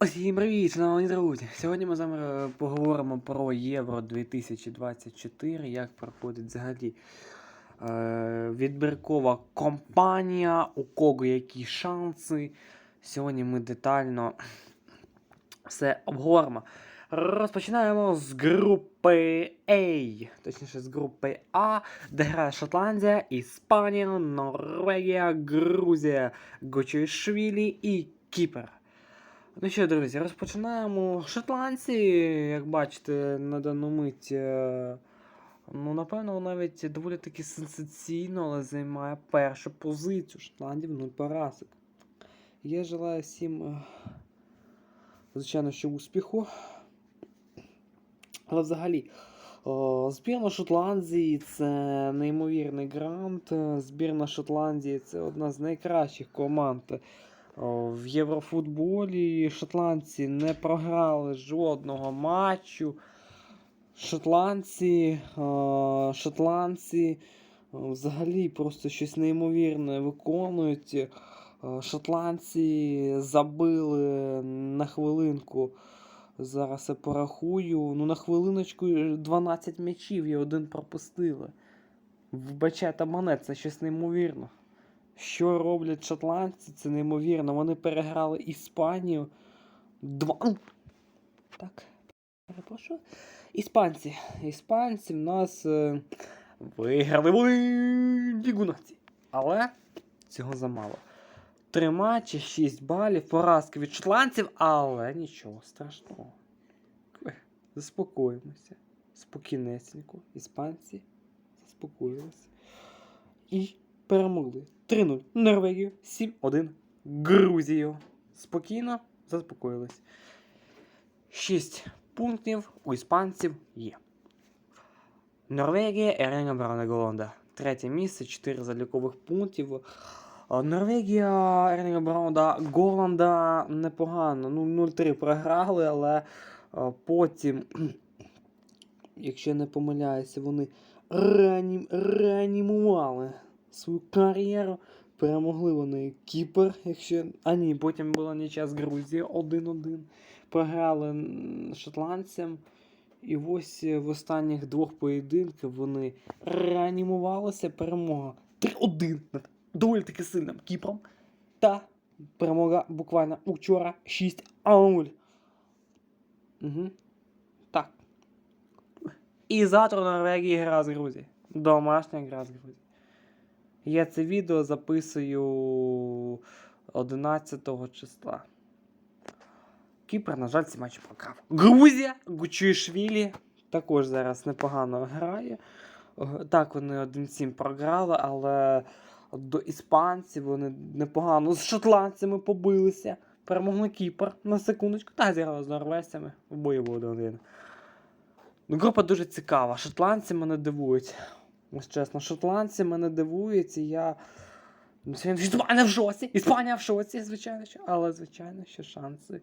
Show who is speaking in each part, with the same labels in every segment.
Speaker 1: Усім привіт, шановні друзі! Сьогодні ми з вами е, поговоримо про Євро 2024, як проходить взагалі е, відбіркова компанія, у кого які шанси. Сьогодні ми детально все обговоримо. Розпочинаємо з групи А, точніше з групи А, де грає Шотландія, Іспанія, Норвегія, Грузія, Гочишвілі і Кіпр. Ну що, друзі, розпочинаємо. Шотландці, як бачите, на дану мить. е, Ну, напевно, навіть доволі таки сенсаційно, але займає першу позицію. Шотландів 0 поразок. Я желаю всім, е, звичайно, що успіху. Але взагалі, о, збірна Шотландії це неймовірний грант. Е, Збірна Шотландії це одна з найкращих команд в Єврофутболі. Шотландці не програли жодного матчу. Шотландці, шотландці взагалі просто щось неймовірне виконують. Шотландці забили на хвилинку. Зараз я порахую. Ну, на хвилиночку 12 м'ячів і один пропустили. Вбачайте мене, це щось неймовірно. Що роблять шотландці, це неймовірно. Вони переграли Іспанію. Два. Так, перепрошую. Іспанці. Іспанці в нас е, виграли вони Лігу націй. Але цього замало. Три матчі, 6 балів, поразки від шотландців, але нічого страшного. Заспокоїмося. Спокійнесенько. Іспанці заспокоїлися. І перемогли. 3-0 Норвегію, 7-1 Грузію. Спокійно заспокоїлись. 6 пунктів у іспанців є. Норвегія Еренга Брана Голланда. Третє місце, 4 залікових пунктів. Норвегія Еренга Браунда Голланда непогано. Ну, 0-3 програли, але потім, якщо я не помиляюся, вони реанім, реанімували свою кар'єру. Перемогли вони Кіпр, якщо. А ні, потім була нічия з Грузією 1-1. Програли шотландцям. І ось е, в останніх двох поєдинках вони реанімувалися. Перемога 3-1 над доволі таки сильним Кіпром. Та перемога буквально учора 6-0. Угу. Так. І завтра Норвегії гра з Грузією. Домашня гра з Грузією. Я це відео записую 11 числа. Кіпр, на жаль, ці матчі програв. Грузія, Гучуішвілі також зараз непогано грає. Так, вони 1-7 програли, але до іспанців вони непогано з шотландцями побилися. Перемогли Кіпр на секундочку. Та зіграли з норвежцями в бою був 1-1. Ну, група дуже цікава. Шотландці мене дивують. Ось чесно, шотландці мене дивують, і я. Ну, Іспанія в шоці! Іспанія в шоці, звичайно, що. Але, звичайно, що шанси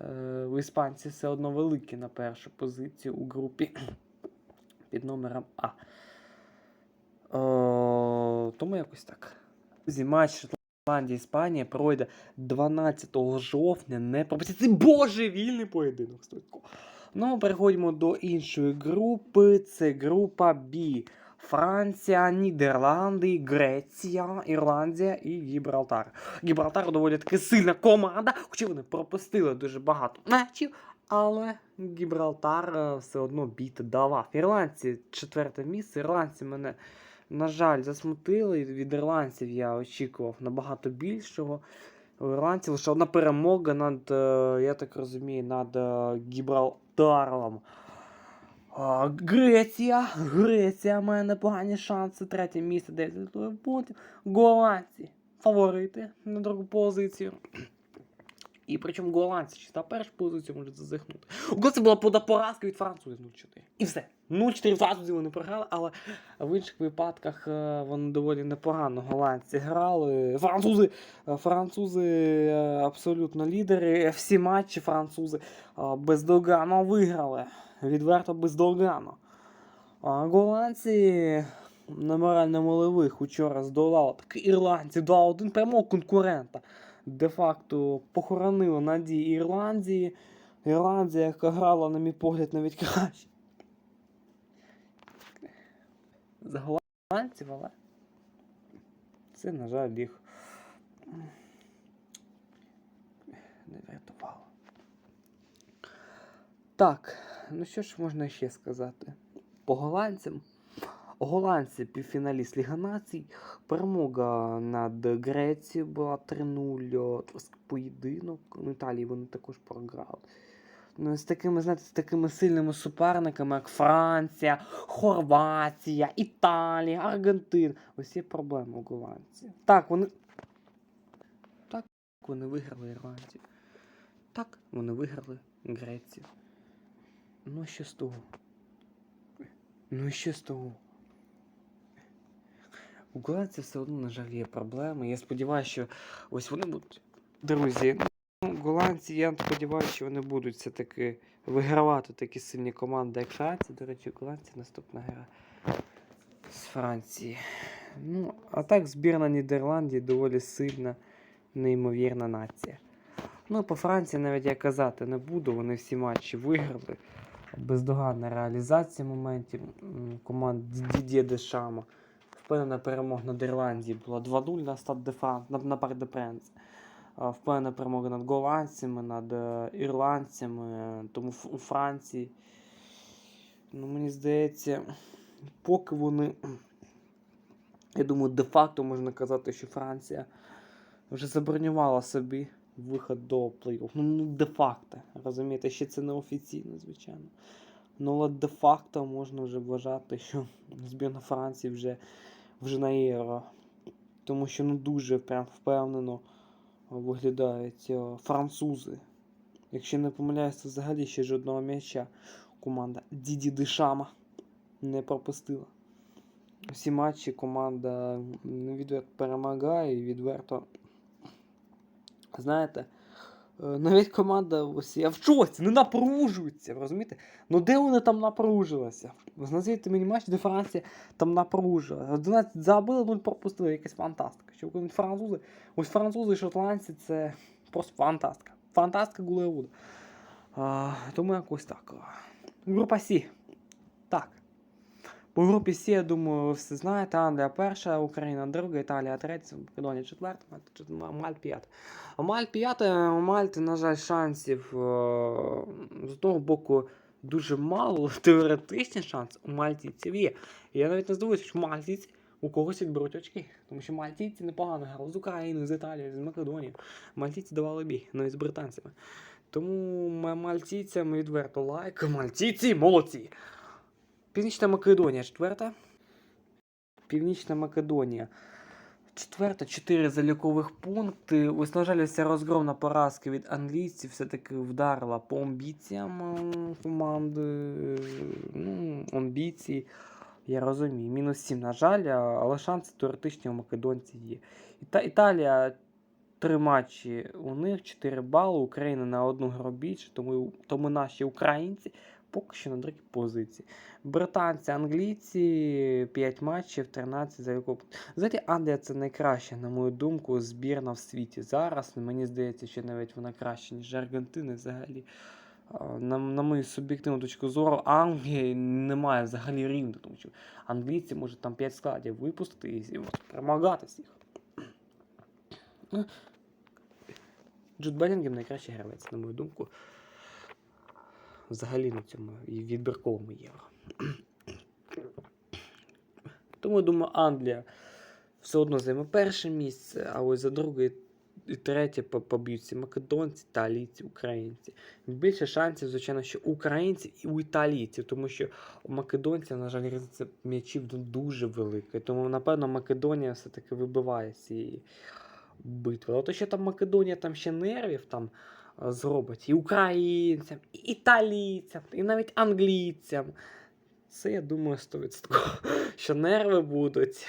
Speaker 1: е, у іспанців все одно великі на першу позицію у групі під номером А. О, тому якось так. Друзі, матч Шотландія Іспанія пройде 12 жовтня. Не пропустіть. Божевільний поєдинок. Ну, переходимо до іншої групи. Це група Б. Франція, Нідерланди, Греція, Ірландія і Гібралтар. Гібралтар доволі таки сильна команда, хоча вони пропустили дуже багато матчів, але Гібралтар е, все одно біт давав. Ірландці четверте місце. Ірландці мене, на жаль, засмутили. Від ірландців я очікував набагато більшого. У ірландців лише одна перемога над, е, я так розумію, над е, Гібралтаром. Греція, Греція має непогані шанси. Третє місце 10 пунктів. Голландці фаворити на другу позицію. І причому голландці чи на першу позицію можуть зазихнути. У голландців була поразка від французів 0-4. І все. 0-4 французів вони програли, але в інших випадках е, вони доволі непогано голландці грали. Французи, е, французи е, абсолютно лідери. Всі матчі французи бездоганно виграли. Відверто бездоганно. Голландці на морально-молевих учора здолали так ірландці 2-1 прямого конкурента. де-факто похоронила надії Ірландії. Ірландія, яка грала, на мій погляд, навіть краще. За голландців, але це, на жаль, їх не врятувало. Так, ну що ж можна ще сказати? По голландцям. Голландці півфіналіст Ліга Націй. Перемога над Грецією була 3-0. Поєдинок. Ну, Італії вони також програли. Ну, з такими, знаєте, з такими сильними суперниками, як Франція, Хорватія, Італія, Аргентина. Ось є проблеми у голландців. Так, вони. Так, вони виграли Ірландію. Так, вони виграли Грецію. Ну, що з того? Ну, що з того? У голландців все одно, на жаль, є проблеми. Я сподіваюся, що ось вони будуть. Друзі, ну, голландці, я сподіваюся, що вони будуть все-таки вигравати такі сильні команди, як Франція. До речі, голландці наступна гра з Франції. Ну, а так, збірна Нідерландії доволі сильна, неймовірна нація. Ну, по Франції навіть я казати не буду, вони всі матчі виграли. Бездоганна реалізація моментів команд Дідє Дешама. Впевнена перемога над Ірландією була 2-0 на Стад де Фран... на, на Парк де Пренс. Впевнена перемога над голландцями, над е, ірландцями, тому у Франції. Ну, мені здається, поки вони. Я думаю, де-факто можна казати, що Франція вже забронювала собі виход до плей-офф. Ну, ну де-факто. Розумієте, ще це не офіційно, звичайно. Ну, але де-факто можна вже вважати, що збірна Франції вже, вже на євро. Тому що ну дуже прям впевнено виглядають е, французи. Якщо не помиляюсь, то взагалі ще жодного м'яча команда Діді Дешама не пропустила. Всі матчі команда відверто перемагає і відверто. Знаєте, е, навіть команда ось я в шоці, не напружується, розумієте? Ну де вони там напружилися? Назвіть мені матч, де Франція там напружилася. 11 забили, 0 пропустили, якась фантастика. Що коли французи, ось французи і шотландці це просто фантастика. Фантастика Гулеуда. Тому якось так. Група Сі. Так. По групі Сі, я думаю, ви все знаєте. Англія перша, Україна друга, Італія третя, Македонія четверта, Мальта п'ята. А Мальт п'ята, у Мальти, на жаль, шансів е, з того боку дуже мало. Теоретичний шанс у мальтійців є. Я навіть не здивуюся, що мальтійці у когось відберуть очки. Тому що мальтійці непогано грали з Україною, з Італією, з Македонією. Мальтійці давали бій, навіть з британцями. Тому мальтійцям відверто лайк. Мальтійці молодці! Північна Македонія четверта. Північна Македонія. Четверта, чотири залікових пункти. Ось, на жаль, ця розгромна поразка від англійців все-таки вдарила по амбіціям команди. Ну, амбіції. Я розумію. Мінус 7, на жаль, але шанси теоретичні у македонців є. Іта- Італія три матчі у них, 4 бали. Україна на одну більше, тому, тому наші українці поки що на другій позиції. Британці, англійці 5 матчів, 13 залікових Знаєте, Англія це найкраща, на мою думку, збірна в світі зараз. Мені здається, що навіть вона краща, ніж Аргентина взагалі. На, на мою суб'єктивну точку зору, Англії немає взагалі рівня, тому що англійці можуть там 5 складів випустити і, перемагати всіх. Джуд Белінгем найкращий гравець, на мою думку. Взагалі на цьому відбірковому євро. Тому думаю, Англія все одно займе перше місце, а ось за друге і третє поб'ються македонці, італійці, українці. Більше шансів, звичайно, що у українців і у італійців, тому що у македонців, на жаль, різниця м'ячів дуже велика. Тому, напевно, Македонія все-таки вибиває з цієї битви. Але то, що там Македонія там ще нервів там зробить і українцям, і італійцям, і навіть англійцям. Це, я думаю, 100%, що нерви будуть.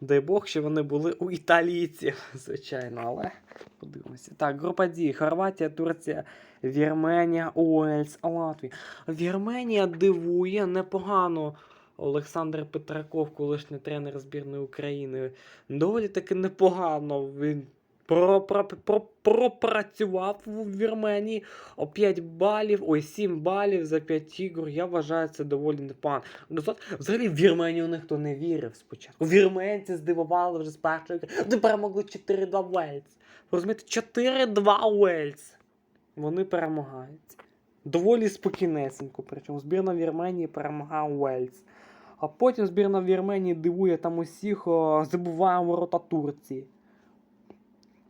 Speaker 1: Дай Бог, що вони були у італійців, звичайно, але подивимося. Так, група D. Хорватія, Турція, Вірменія, Уельс, Латвія. Вірменія дивує непогано. Олександр Петраков, колишній тренер збірної України, доволі таки непогано він пропрацював в Вірменії о 5 балів, ой, 7 балів за 5 ігор. Я вважаю це доволі непогано. Взагалі в Вірменію ніхто не вірив спочатку. Вірменці здивували вже з першої гри. Вони перемогли 4-2 Уельц. Ви Розумієте, 4-2 Уельц. Вони перемагають. Доволі спокійнесенько. Причому збірна Вірменії перемагає Уельц. А потім збірна Вірменії дивує там усіх, забуває ворота Турції.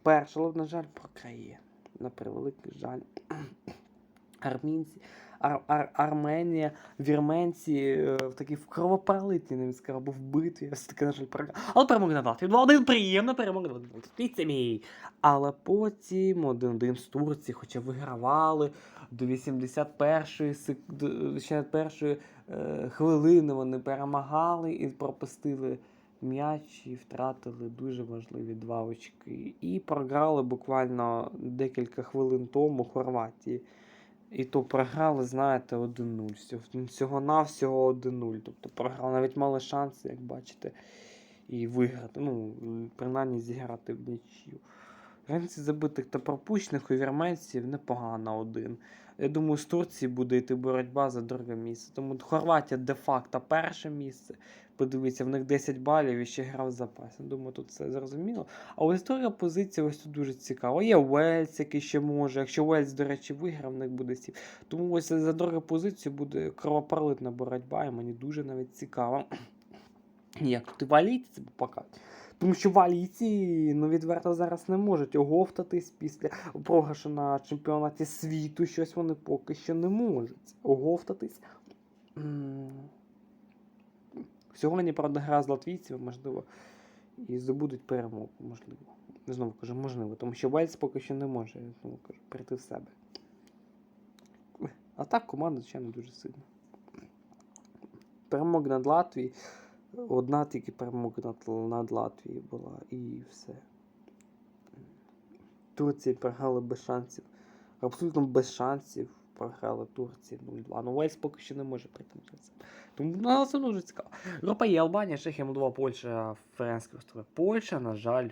Speaker 1: Перше, але, на жаль, програє. На превеликий жаль. Армінці, ар, ар, Арменія, вірменці е, в такій в кровопролитні, навіть сказав, або в битві. Все таки, на жаль, програли. Але перемогли на 2 2-1 приємно перемогли на 2 мій. Але потім 1-1 з Турції, хоча вигравали до 81-ї сек... до 81-ї е, хвилини вони перемагали і пропустили м'яч і втратили дуже важливі два очки. І програли буквально декілька хвилин тому Хорватії. І то програли, знаєте, 1-0. Всього- Всього-навсього 1-0. Тобто програли, навіть мали шанси, як бачите, і виграти. Ну, принаймні зіграти в нічию. Границі забитих та пропущених у вірменців непогано один. Я думаю, з Турції буде йти боротьба за друге місце. Тому Хорватія де-факто перше місце. Подивіться, в них 10 балів і ще грав в запас. Я думаю, тут все зрозуміло. А ось друга позиція ось тут дуже цікава. Є Уельс, який ще може. Якщо Уельс, до речі, виграв, в них буде 7. Тому ось за другу позицію буде кровопролитна боротьба, і мені дуже навіть цікаво. Як тут і валійці покажуть. Тому що валійці, ну відверто зараз не можуть оговтатись після програшу на чемпіонаті світу. Щось вони поки що не можуть оговтатись. Сьогодні, правда, гра з латвійцями, можливо, і здобудуть перемогу, можливо. Знову кажу, можливо, тому що Вельс поки що не може, знову кажу, прийти в себе. А так команда, звичайно, дуже сильна. Перемога над Латвією. Одна тільки перемога над, Латвією була і все. Турції програли без шансів. Абсолютно без шансів програли Турції 0-2. Ну Вельс поки що не може це. Тому ну, це дуже цікаво. Група є Албанія, Чехія, Молдова, Польща, Ференські острови. Польща, на жаль,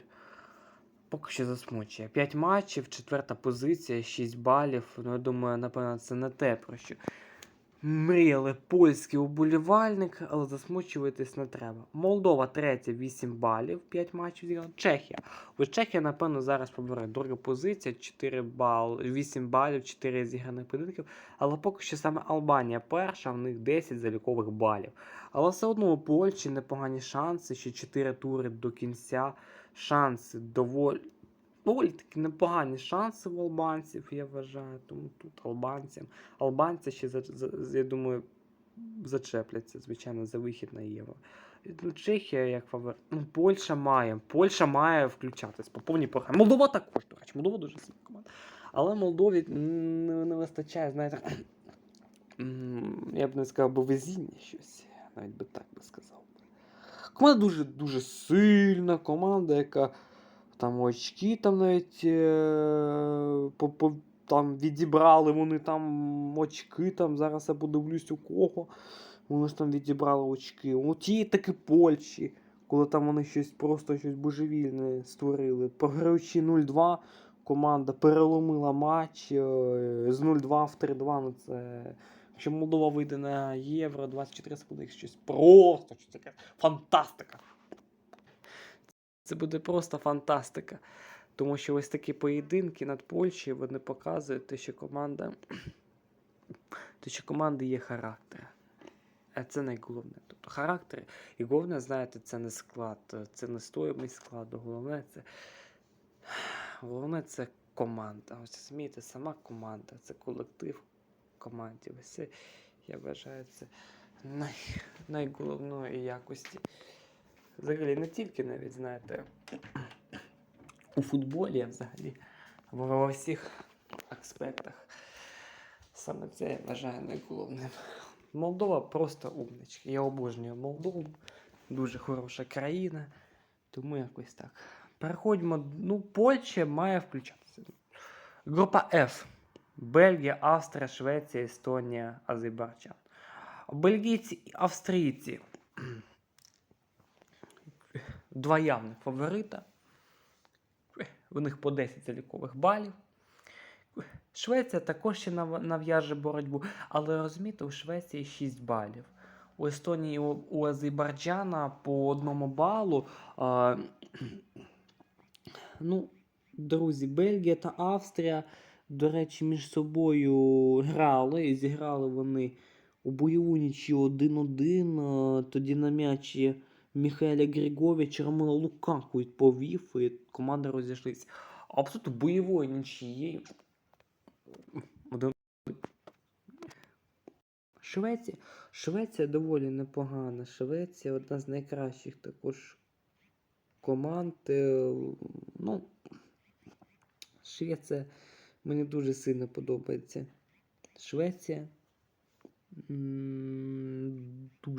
Speaker 1: поки що засмучує. 5 матчів, четверта позиція, 6 балів. Ну, я думаю, напевно, це не те, про що мріяли польські уболівальники, але засмучуватись не треба. Молдова третя, 8 балів, 5 матчів зіграла. Чехія. Ось Чехія, напевно, зараз побере друга позиція, 4 бал, 8 балів, 4 зіграних поєдинків. Але поки що саме Албанія перша, в них 10 залікових балів. Але все одно у Польщі непогані шанси, ще 4 тури до кінця. Шанси доволі. Доволі таки непогані шанси в албанців, я вважаю. Тому тут албанцям. Албанці ще, я думаю, зачепляться, звичайно, за вихід на євро. Ну, Чехія як фаворит. Ну, Польща має. Польща має включатись по повній програмі. Молдова також, до речі, Молдова дуже сильна команда. Але Молдові не, не вистачає, знаєте, я б не сказав, бо везіння щось. Навіть би так би сказав. Команда дуже дуже сильна, команда, яка там очки там навіть е, по, по, там відібрали вони там очки. Там зараз я подивлюсь у кого. Вони ж там відібрали очки. У тієї таки Польщі, коли там вони щось просто щось божевільне створили. Програючи 0-2, команда переломила матч е, з 0-2 в 3-2. Ну це. Якщо Молдова вийде на Євро 24 це буде щось просто щось таке. Фантастика! Це буде просто фантастика. Тому що ось такі поєдинки над Польщею вони показують, те, що команда. Те, що команди є характер. А це найголовне. Тобто характер. І головне, знаєте, це не склад, це не стоїмість складу. Головне це. Головне це команда. Ось розумієте, сама команда, це колектив команді. Ось це, я вважаю, це най... найголовної якості. Взагалі не тільки навіть, знаєте, у футболі, а взагалі во, во всіх аспектах. Саме це я вважаю найголовним. Молдова просто умничка. Я обожнюю Молдову. Дуже хороша країна. Тому якось так. Переходимо. Ну, Польща має включатися. Група F. Бельгія, Австрія, Швеція, Естонія, Азербайджан. Бельгійці і австрійці. Два явних фаворита. У них по 10 залікових балів. Швеція також ще нав'яже боротьбу, але розумієте, у Швеції 6 балів. У Естонії у, у Азербайджана по одному балу. А, ну, друзі, Бельгія та Австрія, до речі, між собою грали. І зіграли вони у бойову нічі 1-1. Тоді на м'ячі Михайля Григорівича Романа Лукаку відповів, і команди розійшлися. Абсолютно бойовою нічією. Один- Швеція. Швеція доволі непогана. Швеція одна з найкращих також команд. е, Ну, Швеція мені дуже сильно подобається. Швеція.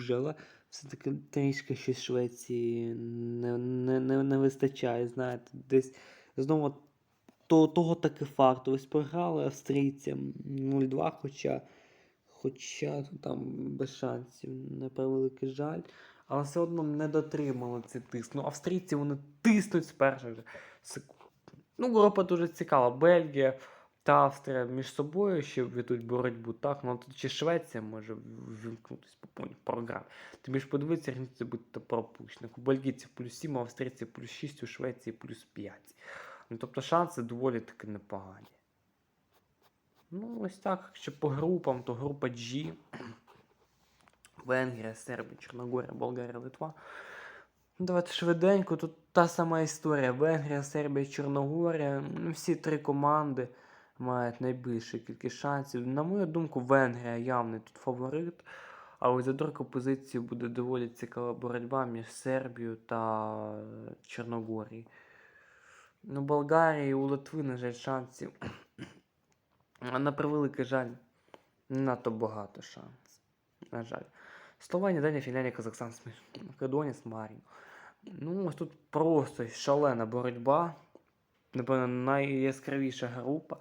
Speaker 1: Але все-таки трішки щось Швеції не, не, не, не вистачає, знаєте, десь знову то, того таки факту. Ось програли австрійцям 0-2, хоча, хоча там без шансів, на превеликий жаль. Але все одно не дотримали цей тиск. Ну, австрійці вони тиснуть з перших секунд. Ну, група дуже цікава. Бельгія та Австрія між собою ще ведуть боротьбу, так? Ну тут ще Швеція може вимкнутися по повній програмі. Тобі ж подивитися, різниця буде пропущена. У бельгійців плюс 7, у австрійців плюс 6, у Швеції плюс 5. Ну, тобто шанси доволі таки непогані. Ну, ось так, якщо по групам, то група G. Венгрія, Сербія, Чорногорія, Болгарія, Литва. Ну, Давайте швиденько, тут та сама історія. Венгрія, Сербія, Чорногорія. Ну, Всі три команди мають найбільшу кількість шансів. На мою думку, Венгрія явний тут фаворит. А ось за другу позицію буде доволі цікава боротьба між Сербією та Чорногорією. Ну, Болгарії у Литви, на жаль, шансів. А на превеликий жаль, не надто багато шансів. На жаль. Словенія, Данія, Фінляндія, Казахстан, Македонія, Смарін. Ну, ось тут просто шалена боротьба. Напевно, найяскравіша група.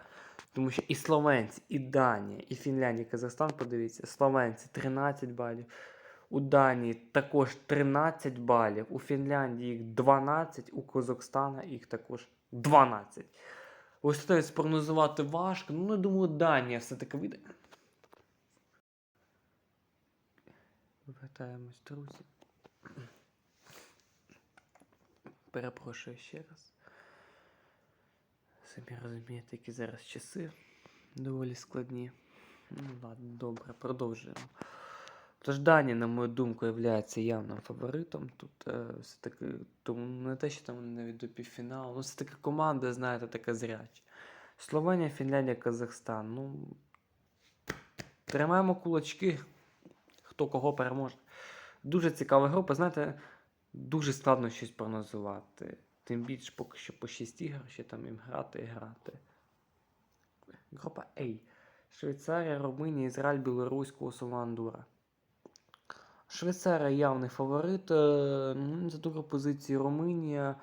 Speaker 1: Тому що і Словенці, і Данія, і Фінляндія, і Казахстан, подивіться, Словенці 13 балів. У Данії також 13 балів, у Фінляндії їх 12, у Казахстана їх також 12. Ось це спрогнозувати важко. Ну, я думаю, Данія все-таки вийде. Вертаємось, друзі. Перепрошую ще раз. Самі розумієте, які зараз часи доволі складні. Ну ладно, добре, продовжуємо. Тож Данія, на мою думку, є явним фаворитом. Тут е, все-таки тому не те, що там навіть до півфіналу. Ну, все-таки команда, знаєте, така зряча. Словенія, Фінляндія, Казахстан. Ну, тримаємо кулачки, хто кого переможе. Дуже цікава група. Знаєте, дуже складно щось прогнозувати. Тим більше поки що по 6 ігор, ще там їм грати і грати. Група А. Швейцарія, Румунія, Ізраїль, Білорусь, Косово, Андора. Швейцарія явний фаворит. е, За другу позицію Румунія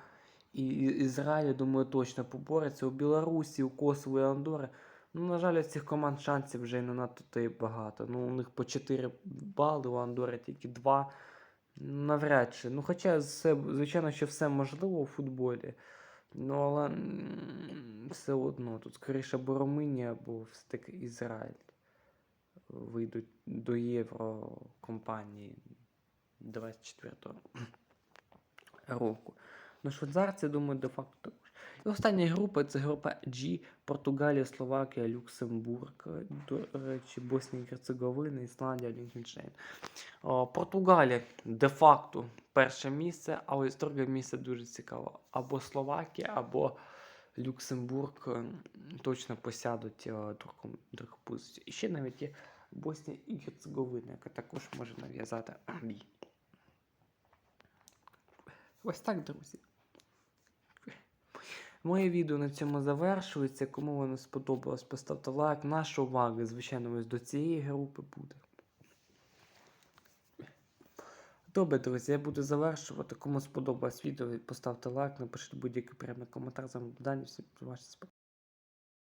Speaker 1: і Ізраїль, думаю, точно побореться. У Білорусі, у Косово і Андори. Ну, на жаль, у цих команд шансів вже не надто багато. Ну, у них по 4 бали, у Андори тільки 2. Навряд чи. Ну, хоча, все, звичайно, що все можливо у футболі. Ну, але все одно, тут скоріше або Румунія, або все-таки Ізраїль вийдуть до Єврокомпанії 24 року. Ну, швейцарці, думаю, де-факто також. І остання група це група G, Португалія, Словакія, Люксембург, е, до речі, Боснія і Герцеговина, Ісландія, Ліхтенштейн. О, Португалія де-факто перше місце, а ось друге місце дуже цікаво. Або Словакія, або Люксембург е, точно посядуть е, другу, другу позицію. І ще навіть є Боснія і Герцеговина, яка також може нав'язати бій. Ось так, друзі. Моє відео на цьому завершується. Кому воно сподобалось, поставте лайк. Наша увага, звичайно, ось до цієї групи буде. Добре, друзі, я буду завершувати. Кому сподобалось відео, поставте лайк, напишіть будь-який прямий коментар. за Дані. Всім побачення.